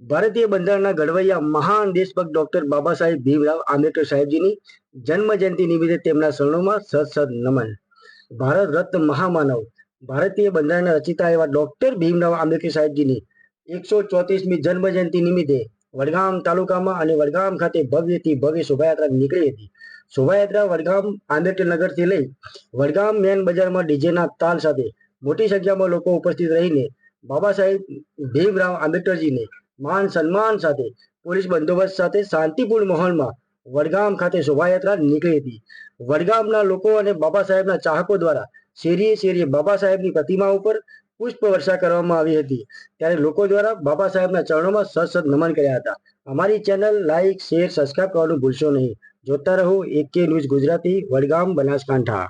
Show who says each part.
Speaker 1: ભારતીય બંધારણના ઘડવૈયા મહાન દેશભક્ત ડોક્ટર બાબા સાહેબ ભીમરાવ આંબેડકર સાહેબજીની જન્મ જયંતિ નિમિત્તે તેમના શરણોમાં સત સદ નમન. ભારત રત્ન મહામાનવ. ભારતીય બંધારણના રચિતા એવા ડોક્ટર ભીમરાવ આંબેડકર સાહેબજીની એકસો ચોત્રીસમી જન્મ જયંતિ નિમિત્તે વડગામ તાલુકામાં અને વડગામ ખાતે ભવ્યથી ભવ્ય શોભાયાત્રા નીકળી હતી. શોભાયાત્રા વડગામ આંબેડકર નગરથી લઈ વડગામ મેન બજારમાં ડીજેના તાલ સાથે મોટી સંખ્યામાં લોકો ઉપસ્થિત રહીને બાબા સાહેબ ભીમરાવ આંબેડકરજીને માન સન્માન સાથે પોલીસ બંદોબસ્ત સાથે શાંતિપૂર્ણ માહોલમાં વડગામ ખાતે શોભાયાત્રા નીકળી હતી. વડગામના લોકો અને બાબા સાહેબના ચાહકો દ્વારા શેરીએ શેરીએ બાબા સાહેબની પ્રતિમા ઉપર પુષ્પ વર્ષા કરવામાં આવી હતી. ત્યારે લોકો દ્વારા બાબા સાહેબના ચરણોમાં સત સત નમન કર્યા હતા. અમારી ચેનલ લાઈક, શેર સબસ્ક્રાઇબ કરવાનું ભૂલશો નહીં. જોતા રહો એક કે ન્યૂઝ ગુજરાતી, વડગામ, બનાસકાંઠા.